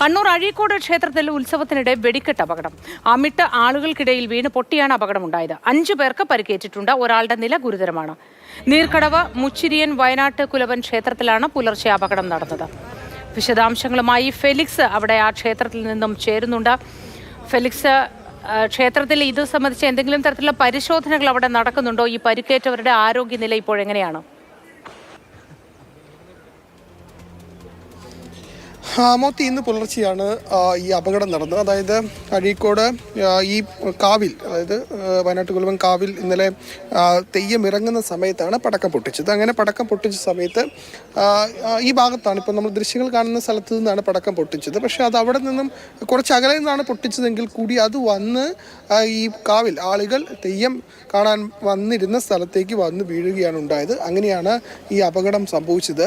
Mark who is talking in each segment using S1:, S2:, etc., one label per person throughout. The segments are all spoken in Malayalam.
S1: കണ്ണൂർ അഴീക്കോട് ക്ഷേത്രത്തിൽ ഉത്സവത്തിനിടെ വെടിക്കെട്ട് അപകടം. അമിട്ട് ആളുകൾക്കിടയിൽ വീണ് പൊട്ടിയാണ് അപകടമുണ്ടായത്. അഞ്ചു പേർക്ക് പരിക്കേറ്റിട്ടുണ്ട്. ഒരാളുടെ നില ഗുരുതരമാണ്. നീർക്കടവ് മുച്ചിരിയൻ വയനാട്ട് കുലവൻ ക്ഷേത്രത്തിലാണ് പുലർച്ചെ അപകടം നടന്നത്. വിശദാംശങ്ങളുമായി ഫെലിക്സ് അവിടെ ആ ക്ഷേത്രത്തിൽ നിന്നും ചേരുന്നുണ്ട്. ഫെലിക്സ് ക്ഷേത്രത്തിൽ ഇത് സംബന്ധിച്ച് എന്തെങ്കിലും തരത്തിലുള്ള പരിശോധനകൾ അവിടെ നടക്കുന്നുണ്ടോ? ഈ പരിക്കേറ്റവരുടെ ആരോഗ്യനില ഇപ്പോൾ എങ്ങനെയാണ്
S2: ആ, മോത്തി ഇന്ന് പുലർച്ചെയാണ് ഈ അപകടം നടന്നത്. അതായത് അഴീക്കോട് ഈ കാവിൽ അതായത് വയനാട്ട് കാവിൽ ഇന്നലെ തെയ്യം ഇറങ്ങുന്ന സമയത്താണ് പടക്കം പൊട്ടിച്ചത്. അങ്ങനെ പടക്കം പൊട്ടിച്ച സമയത്ത് ഈ ഭാഗത്താണ് ഇപ്പോൾ നമ്മൾ ദൃശ്യങ്ങൾ കാണുന്ന സ്ഥലത്തു നിന്നാണ് പടക്കം പൊട്ടിച്ചത്. പക്ഷേ അത് അവിടെ നിന്നും കുറച്ച് അകലെ നിന്നാണ് പൊട്ടിച്ചതെങ്കിൽ കൂടി അത് വന്ന് ഈ കാവിൽ ആളുകൾ തെയ്യം കാണാൻ വന്നിരുന്ന സ്ഥലത്തേക്ക് വന്ന് വീഴുകയാണ് ഉണ്ടായത്. അങ്ങനെയാണ് ഈ അപകടം സംഭവിച്ചത്.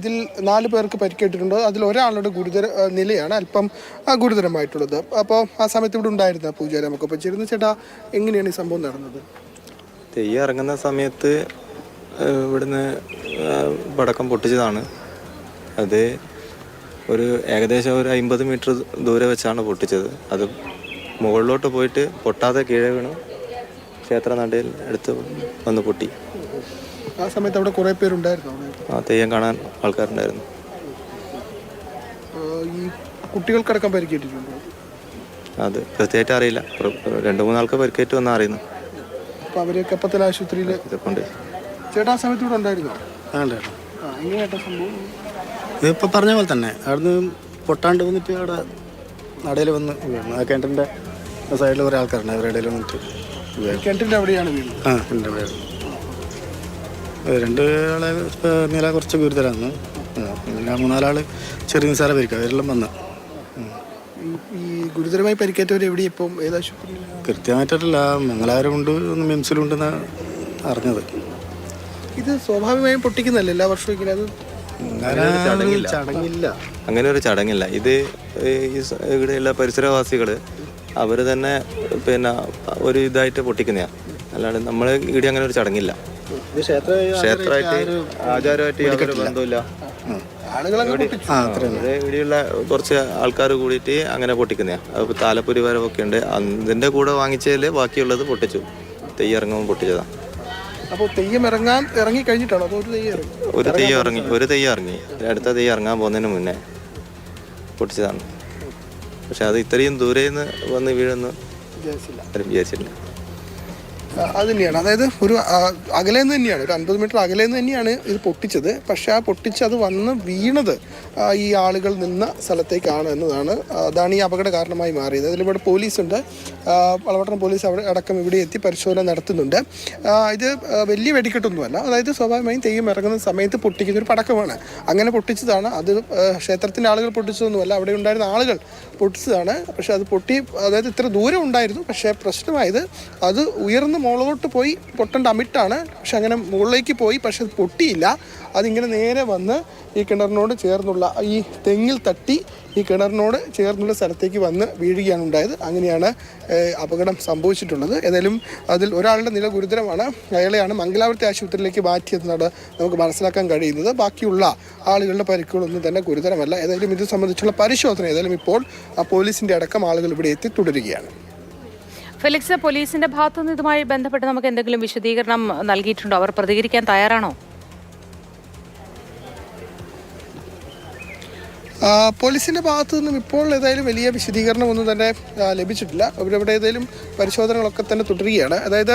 S2: ഇതിൽ നാല് പേർക്ക് പരിക്കേറ്റിട്ടുണ്ട്. അതിൽ ഒരാളുടെ ഗുരുതര ആ, നിലയാണ് അല്പം ഗുരുതരമായിട്ടുള്ളത്. അപ്പോൾ ആ സമയത്ത് ഇവിടെ ഉണ്ടായിരുന്ന പൂജാരി നമുക്കൊപ്പം ചേരുന്ന. ചേട്ടാ എങ്ങനെയാണ് ഈ സംഭവം നടന്നത്?
S3: തെയ്യം ഇറങ്ങുന്ന സമയത്ത് ഇവിടുന്ന് പടക്കം പൊട്ടിച്ചതാണ്. അത് ഒരു ഏകദേശം ഒരു അമ്പത് മീറ്റർ ദൂരെ വെച്ചാണ് പൊട്ടിച്ചത്. അത് മുകളിലോട്ട് പോയിട്ട് പൊട്ടാതെ കീഴെ വീണു. ക്ഷേത്ര നടയിൽ എടുത്ത് വന്ന് പൊട്ടി.
S2: ആ സമയത്ത് അവിടെ കുറേ പേരുണ്ടായിരുന്നു
S3: ആ തെയ്യം കാണാൻ ആൾക്കാരുണ്ടായിരുന്നു.
S2: കുട്ടികൾക്കടക്കം പരിക്കേറ്റിട്ടുണ്ടോ?
S3: അത് കൃത്യമായിട്ട് അറിയില്ല. രണ്ടു മൂന്നാൾക്ക് പരിക്കേറ്റ് വന്ന് അറിയുന്നു.
S2: അപ്പോൾ അവരെയൊക്കെ അപ്പത്തല ആശുപത്രിയിൽ ചേട്ടാ ആ സമയത്ത് ഇവിടെ ഉണ്ടായിരുന്നോ?
S4: വേണ്ട
S2: ആ എങ്ങനെയാട്ടാ സംഭവം?
S4: ഇതിപ്പോൾ പറഞ്ഞ പോലെ തന്നെ അവിടുന്ന് പൊട്ടാണ്ട് വന്നിട്ട് അവിടെ നടയിൽ വന്ന് വീണു. ആ കിണറ്റിന്റെ സൈഡിൽ കുറേ ആൾക്കാരുണ്ട് അവരുടെ ഇടയിൽ വന്നിട്ട് കിണറ്റിന്റെ
S2: കിണറ്റിന്റെ അവിടെയാണ് വീട്
S4: ആ എന്റെ പേര് രണ്ട് ആളെ ഇപ്പൊ നില കുറച്ച് ഗുരുതരാണ് പിന്നെ മൂന്നാലാൾ ചെറിയ നിസാര പേരിക്കും അവരെല്ലാം വന്ന്.
S2: ഈ- ഗുരുതരമായി പരിക്കേറ്റവർ എവിടെ ഇപ്പം? ഏത് ആശുപത്രിയിലാണ്
S4: കൃത്യമായിട്ടല്ല മംഗലാപുരം കൊണ്ട് മിംസിലുണ്ടെന്ന് അറിഞ്ഞത്.
S2: ഇത് സ്വാഭാവികമായും പൊട്ടിക്കുന്നല്ല എല്ലാ വർഷവും ഇങ്ങനെ? അത്
S3: ചടങ്ങില്ല.
S4: ചടങ്ങില്ല.
S3: അങ്ങനെ ഒരു ചടങ്ങില്ല. ഇത് ഈ സ- ഇവിടെയുള്ള പരിസരവാസികൾ അവർ തന്നെ പിന്നെ ഒരു ഇതായിട്ട് പൊട്ടിക്കുന്നതാണ് അല്ലാണ്ട് നമ്മൾ ഇവിടെ അങ്ങനെ ഒരു ചടങ്ങില്ല.
S4: ഇത് ക്ഷേത്ര
S3: ക്ഷേത്രമായിട്ട് ആചാരമായിട്ട് യാതൊരു ബന്ധമില്ല
S4: ആ അത്രയും
S3: ഇവിടെ ഇവിടെയുള്ള കുറച്ച് ആൾക്കാർ കൂടിയിട്ട് അങ്ങനെ പൊട്ടിക്കുന്നതാണ് അപ്പോൾ താലപ്പൊരി വരവൊക്കെ ഉണ്ട്. അതിന്റെ കൂടെ വാങ്ങിച്ചതിൽ ബാക്കിയുള്ളത് പൊട്ടിച്ചു. തെയ്യം ഇറങ്ങുമ്പോൾ പൊട്ടിച്ചതാണ്
S2: അപ്പോൾ തെയ്യം ഇറങ്ങാൻ ഇറങ്ങി കഴിഞ്ഞിട്ടാണോ? അതോ ഒരു തെയ്യം ഇറങ്ങി
S3: ഒരു തെയ്യം ഇറങ്ങി ഒരു തെയ്യം ഇറങ്ങി അടുത്ത തെയ്യം ഇറങ്ങാൻ പോകുന്നതിന് മുന്നേ പൊട്ടിച്ചതാണ്. പക്ഷെ അത് ഇത്രയും ദൂരെ നിന്ന് വന്ന് വീഴുന്നു.
S2: വിചാരിച്ചില്ല. അത് തന്നെയാണ്. അതായത് ഒരു അകലെ നിന്ന് തന്നെയാണ്. ഒരു അൻപത് മീറ്റർ അകലെ നിന്ന് തന്നെയാണ് ഇത് പൊട്ടിച്ചത്. പക്ഷേ ആ പൊട്ടിച്ച് അത് വന്ന് വീണത് ഈ ആളുകൾ നിന്ന സ്ഥലത്തേക്കാണ് എന്നതാണ് അതാണ് ഈ അപകട കാരണമായി മാറിയത്. അതിലിവിടെ പോലീസുണ്ട്. വളവട്ടം പോലീസ് അവിടെ അടക്കം ഇവിടെ എത്തി പരിശോധന നടത്തുന്നുണ്ട്. ഇത് വലിയ വെടിക്കെട്ടൊന്നുമല്ല. അതായത് സ്വാഭാവികമായും തെയ്യം ഇറങ്ങുന്ന സമയത്ത് പൊട്ടിക്കുന്ന ഒരു പടക്കമാണ്. അങ്ങനെ പൊട്ടിച്ചതാണ്. അത് ക്ഷേത്രത്തിന്റെ ആളുകൾ പൊട്ടിച്ചതൊന്നുമല്ല. അവിടെ ഉണ്ടായിരുന്ന ആളുകൾ പൊട്ടിച്ചതാണ്. പക്ഷേ അത് പൊട്ടി അതായത് ഇത്ര ദൂരം ഉണ്ടായിരുന്നു. പക്ഷേ പ്രശ്നമായത് അത് ഉയർന്ന് മുകളിലോട്ട് പോയി പൊട്ടേണ്ട അമിട്ടാണ് പക്ഷെ അങ്ങനെ മുകളിലേക്ക് പോയി പക്ഷെ അത് പൊട്ടിയില്ല. അതിങ്ങനെ നേരെ വന്ന് ഈ കിണറിനോട് ചേർന്നുള്ള ഈ തെങ്ങിൽ തട്ടി ഈ കിണറിനോട് ചേർന്നുള്ള സ്ഥലത്തേക്ക് വന്ന് വീഴുകയാണ് ഉണ്ടായത്. അങ്ങനെയാണ് അപകടം സംഭവിച്ചിട്ടുള്ളത്. ഏതായാലും അതിൽ ഒരാളുടെ നില ഗുരുതരമാണ്. അയാളെയാണ് മംഗലാപുരത്തെ ആശുപത്രിയിലേക്ക് മാറ്റിയെന്നാണ് നമുക്ക് മനസ്സിലാക്കാൻ കഴിയുന്നത്. ബാക്കിയുള്ള ആളുകളുടെ പരിക്കുകളൊന്നും തന്നെ ഗുരുതരമല്ല. ഏതായാലും ഇത് സംബന്ധിച്ചുള്ള പരിശോധന ഏതായാലും ഇപ്പോൾ പോലീസിന്റെ അടക്കം ആളുകൾ ഇവിടെ എത്തി തുടരുകയാണ്
S1: ഫെലിക്സ് പോലീസിന്റെ ഭാഗത്തുനിന്ന് ഇതുമായി ബന്ധപ്പെട്ട് നമുക്ക് എന്തെങ്കിലും വിശദീകരണം നൽകിയിട്ടുണ്ടോ? അവർ പ്രതികരിക്കാൻ തയ്യാറാണോ?
S2: ആ, പോലീസിന്റെ ഭാഗത്തു നിന്നും ഇപ്പോൾ ഏതായാലും വലിയ വിശദീകരണം ഒന്നും തന്നെ ലഭിച്ചിട്ടില്ല. അവരവിടെ ഏതായാലും പരിശോധനകളൊക്കെ തന്നെ തുടരുകയാണ്. അതായത്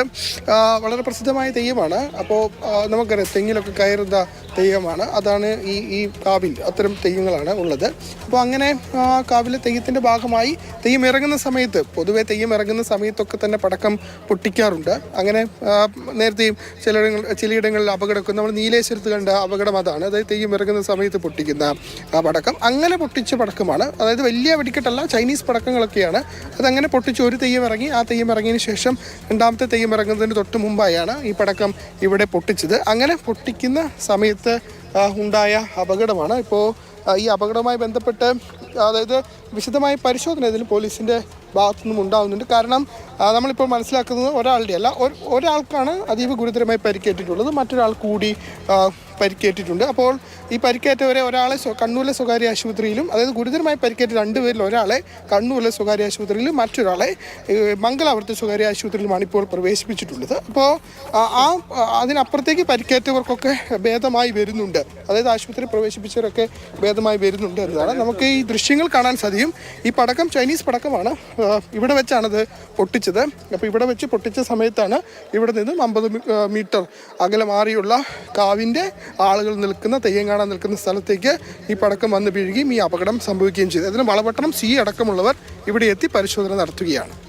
S2: വളരെ പ്രസിദ്ധമായ തെയ്യമാണ്. അപ്പോൾ നമുക്കറിയാം തെങ്ങിലൊക്കെ കയറുന്ന തെയ്യമാണ്. അതാണ് ഈ ഈ കാവിൽ അത്തരം തെയ്യങ്ങളാണ് ഉള്ളത്. അപ്പോൾ അങ്ങനെ കാവിലെ തെയ്യത്തിന്റെ ഭാഗമായി തെയ്യം ഇറങ്ങുന്ന സമയത്ത് പൊതുവേ തെയ്യം ഇറങ്ങുന്ന സമയത്തൊക്കെ തന്നെ പടക്കം പൊട്ടിക്കാറുണ്ട്. അങ്ങനെ നേരത്തെയും ചിലയിടങ്ങൾ ചിലയിടങ്ങളിൽ അപകടമൊക്കെ നമ്മൾ നീലേശ്വരത്ത് കണ്ട അപകടം അതാണ്. അതായത് തെയ്യം ഇറങ്ങുന്ന സമയത്ത് പൊട്ടിക്കുന്ന ആ പടക്കം. അങ്ങനെ പൊട്ടിച്ച പടക്കമാണ്. അതായത് വലിയ വെടിക്കെട്ടല്ല ചൈനീസ് പടക്കങ്ങളൊക്കെയാണ്. അതങ്ങനെ പൊട്ടിച്ച് ഒരു തെയ്യം ഇറങ്ങി ആ തെയ്യം ഇറങ്ങിയതിന് ശേഷം രണ്ടാമത്തെ തെയ്യം ഇറങ്ങുന്നതിന് തൊട്ട് മുമ്പായാണ് ഈ പടക്കം ഇവിടെ പൊട്ടിച്ചത്. അങ്ങനെ പൊട്ടിക്കുന്ന സമയത്ത് ഉണ്ടായ അപകടമാണ്. ഇപ്പോൾ ഈ അപകടവുമായി ബന്ധപ്പെട്ട് അതായത് വിശദമായ പരിശോധന ഇതിൽ പോലീസിന്റെ ഭാഗത്തു നിന്നും ഉണ്ടാകുന്നുണ്ട് കാരണം നമ്മളിപ്പോൾ മനസ്സിലാക്കുന്നത് ഒരാളുടെ അല്ല ഒരാൾക്കാണ് അതീവ ഗുരുതരമായി പരിക്കേറ്റിട്ടുള്ളത്. മറ്റൊരാൾ കൂടി പരിക്കേറ്റിട്ടുണ്ട്. അപ്പോൾ ഈ പരിക്കേറ്റവരെ ഒരാളെ കണ്ണൂരിലെ സ്വകാര്യ ആശുപത്രിയിലും അതായത് ഗുരുതരമായി പരിക്കേറ്റ രണ്ടുപേരിൽ ഒരാളെ കണ്ണൂരിലെ സ്വകാര്യ ആശുപത്രിയിലും മറ്റൊരാളെ മംഗലാപുരത്തെ സ്വകാര്യ ആശുപത്രിയിലുമാണ് ഇപ്പോൾ പ്രവേശിപ്പിച്ചിട്ടുള്ളത്. അപ്പോൾ ആ അതിനപ്പുറത്തേക്ക് പരിക്കേറ്റവർക്കൊക്കെ ഭേദമായി വരുന്നുണ്ട്. അതായത് ആശുപത്രി പ്രവേശിപ്പിച്ചവരൊക്കെ ഭേദമായി വരുന്നുണ്ട് എന്നതാണ്. നമുക്ക് ഈ ദൃശ്യങ്ങൾ കാണാൻ സാധിക്കും. ഈ പടക്കം ചൈനീസ് പടക്കമാണ്. ഇവിടെ വെച്ചാണത് പൊട്ടിച്ചത്. അപ്പോൾ ഇവിടെ വെച്ച് പൊട്ടിച്ച സമയത്താണ് ഇവിടെ നിന്നും അമ്പത് മീറ്റർ അകലെ മാറിയുള്ള കാവിന്റെ ആളുകൾ നിൽക്കുന്ന തെയ്യം കാണാൻ നിൽക്കുന്ന സ്ഥലത്തേക്ക് ഈ പടക്കം വന്ന് വീഴുകയും ഈ അപകടം സംഭവിക്കുകയും ചെയ്തു. അതിന് വളപട്ടണം സി അടക്കമുള്ളവർ ഇവിടെ എത്തി പരിശോധന നടത്തുകയാണ്.